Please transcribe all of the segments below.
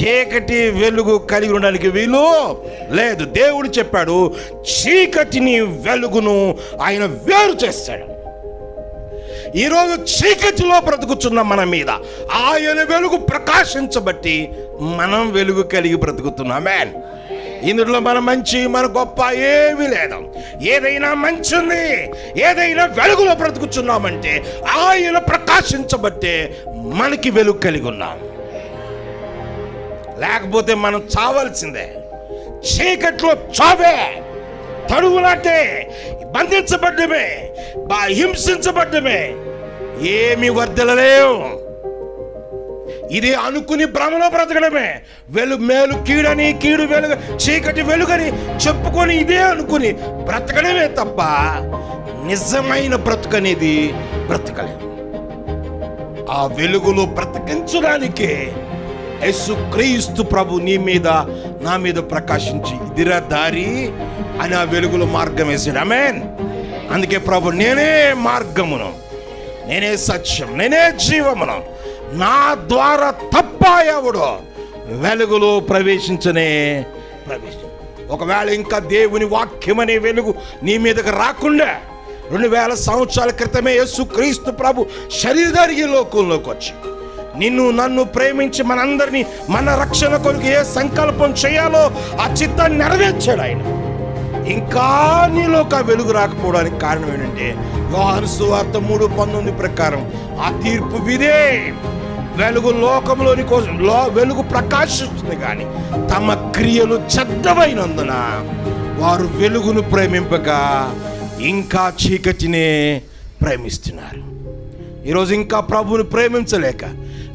చీకటి వెలుగు కలిగి ఉండడానికి వీలు లేదు. దేవుడు చెప్పాడు చీకటిని వెలుగును ఆయన వేరు చేస్తాడు. ఈరోజు చీకటిలో బ్రతుకుతున్న మన మీద ఆయన వెలుగు ప్రకాశించబట్టి మనం వెలుగు కలిగి బ్రతుకుతున్నాం. మ్యాన్ ఇందులో మన మంచి మన గొప్ప ఏమీ లేదు. ఏదైనా మంచి ఉంది. ఏదైనా వెలుగులో బ్రతుకుతున్నామంటే ఆయన ప్రకాశించబట్టే మనకి వెలుగు కలిగి ఉన్నాం. లేకపోతే మనం చావాల్సిందే. చీకట్లో చావే. తడువులాటే బంధించబడ్డమే. బా హింసించబడ్డమే. ఏమి వర్ధలలేవు ఇది అనుకుని భ్రమలో బ్రతకడమే. వెలు మేలు కీడని కీడు వెలుగు చీకటి వెలుగని చెప్పుకొని ఇదే అనుకుని బ్రతకడమే తప్ప నిజమైన బ్రతుకనేది బ్రతకలేదు ఆ వెలుగులో బ్రతికించడానికే యేసు క్రీస్తు ప్రభు నీ మీద నా మీద ప్రకాశించి ఇదిరా దారి అని ఆ వెలుగులో మార్గం వేసాడు అమెన్ అందుకే ప్రభు నేనే మార్గమును నేనే సత్యం నేనే జీవమును నా ద్వారా తప్ప ఎవడు వెలుగులో ప్రవేశించనే ప్రవేశం ఒకవేళ ఇంకా దేవుని వాక్యం అనే వెలుగు నీ మీదకి రాకుండా రెండు వేల సంవత్సరాల క్రితమే యేసు క్రీస్తు ప్రభు శరీరధారి లోకంలోకి వచ్చి నిన్ను నన్ను ప్రేమించి మనందరినీ మన రక్షణ కొరకు ఏ సంకల్పం చేయాలో ఆ చిత్తాన్ని నెరవేర్చాడు ఆయన. ఇంకా నీలోకి ఆ వెలుగు రాకపోవడానికి కారణం ఏంటంటే యోహాను సువార్త మూడు పంతొమ్మిది ప్రకారం ఆ తీర్పు విదే. వెలుగు లోకంలోని కోసం లో వెలుగు ప్రకాశిస్తుంది కానీ తమ క్రియలు చెడ్డమైనందున వారు వెలుగును ప్రేమింపక ఇంకా చీకటినే ప్రేమిస్తున్నారు. ఈరోజు ఇంకా ప్రభువుని ప్రేమించలేక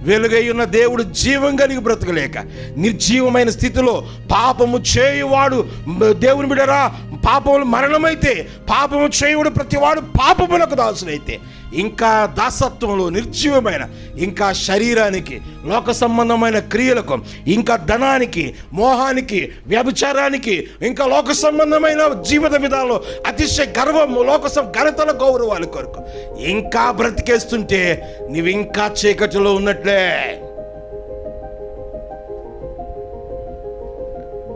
వెలుగై ఉన్న దేవుడు జీవం కలిగి బ్రతకలేక నిర్జీవమైన స్థితిలో పాపము చేయువాడు దేవుని బిడరా పాపములు మరణమైతే పాపము చేయుడు ప్రతివాడు పాపములకు దాసులైతే ఇంకా దాసత్వంలో నిర్జీవమైన ఇంకా శరీరానికి లోక సంబంధమైన క్రియలకు ఇంకా ధనానికి మోహానికి వ్యభిచారానికి ఇంకా లోక సంబంధమైన జీవిత విధానంలో అతిశయ గర్వము లోక సం- ఘనతల గౌరవాల కొరకు. ఇంకా బ్రతికేస్తుంటే నీవు ఇంకా చీకటిలో ఉన్నట్లే.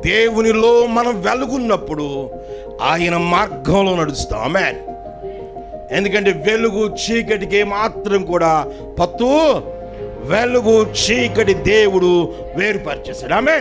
దేవునిలో మనం వెలుగున్నప్పుడు ఆయన మార్గంలో నడుస్తాం. ఆమె ఎందుకంటే వెలుగు చీకటికి మాత్రం కూడా పత్తు వెలుగు చీకటి దేవుడు వేరుపరిచేశాడు. ఆమె